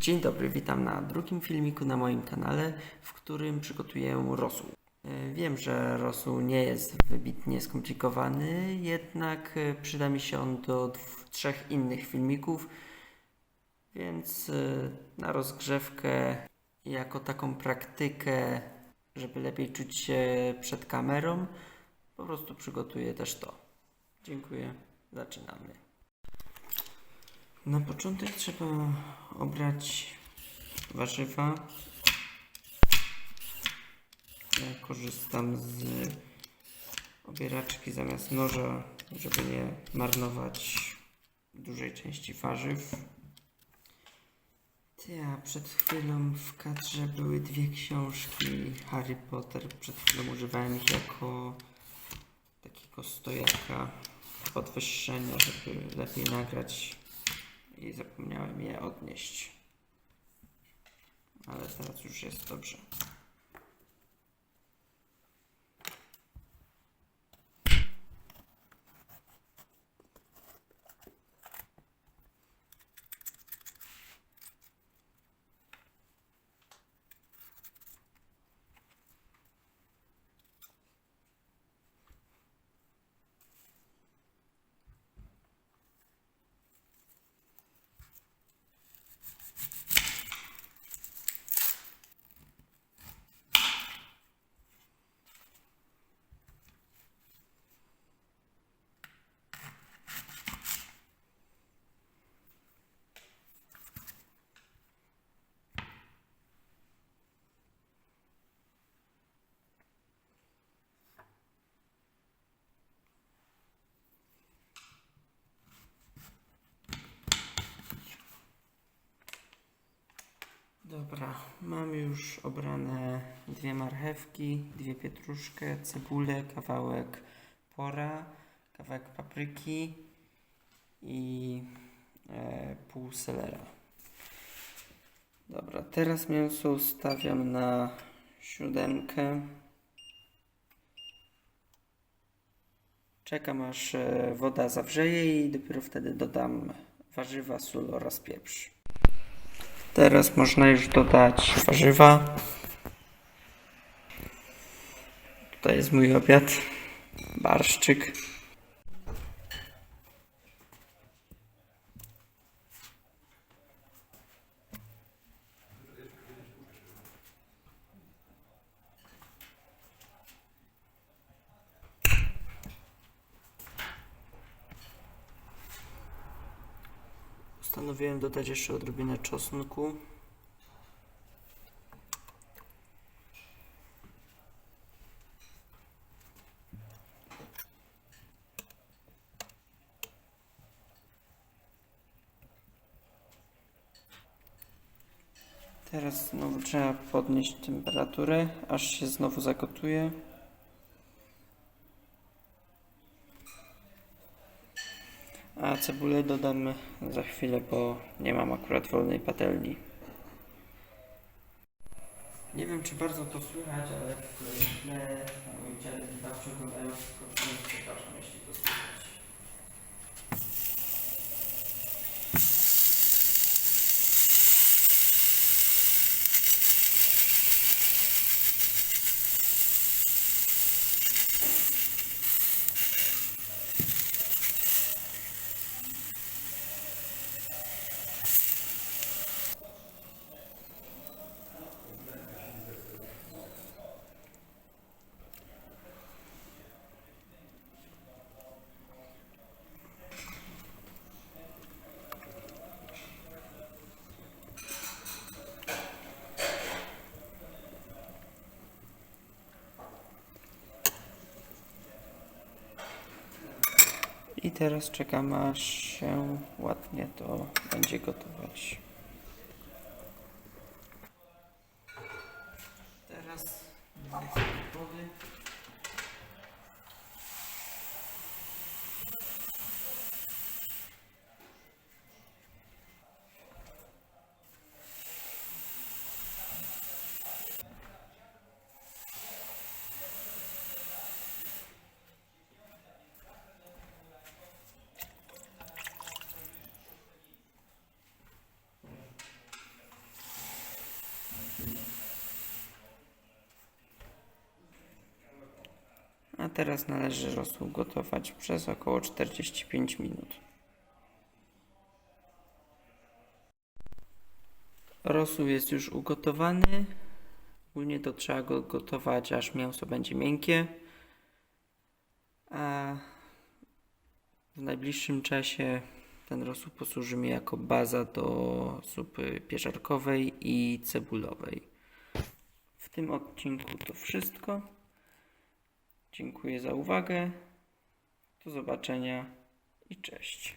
Dzień dobry, witam na drugim filmiku na moim kanale, w którym przygotuję rosół. E, Wiem, że rosół nie jest wybitnie skomplikowany, jednak e, przyda mi się on do trzech innych filmików, więc e, na rozgrzewkę jako taką praktykę, żeby lepiej czuć się przed kamerą, po prostu przygotuję też to. Dziękuję, zaczynamy. Na początek trzeba obrać warzywa. Ja korzystam z obieraczki zamiast noża, żeby nie marnować dużej części warzyw. Ty, a przed chwilą w kadrze były dwie książki Harry Potter. Przed chwilą używałem ich jako takiego stojaka podwyższenia, żeby lepiej nagrać i zapomniałem je odnieść. Ale teraz już jest dobrze. Dobra, mam już obrane dwie marchewki, dwie pietruszkę, cebulę, kawałek pora, kawałek papryki i e, pół selera. Dobra, teraz mięso ustawiam na siódemkę. Czekam aż e, woda zawrzeje i dopiero wtedy dodam warzywa, sól oraz pieprz. Teraz można już dodać warzywa. Tutaj jest mój obiad. Barszczyk. Postanowiłem dodać jeszcze odrobinę czosnku. Teraz znowu trzeba podnieść temperaturę, aż się znowu zagotuje. A cebulę dodam za chwilę, bo nie mam akurat wolnej patelni. Nie wiem, czy bardzo to słychać, ale w tle na moim ciele babci oglądają tylko przepraszam, jeśli to słychać. I teraz czekam aż się ładnie to będzie gotować. Teraz wody. Teraz należy rosół gotować przez około 45 minut. Rosół jest już ugotowany. Ogólnie to trzeba go gotować, aż mięso będzie miękkie. A w najbliższym czasie ten rosół posłuży mi jako baza do zupy pieczarkowej i cebulowej. W tym odcinku to wszystko. Dziękuję za uwagę. Do zobaczenia i cześć.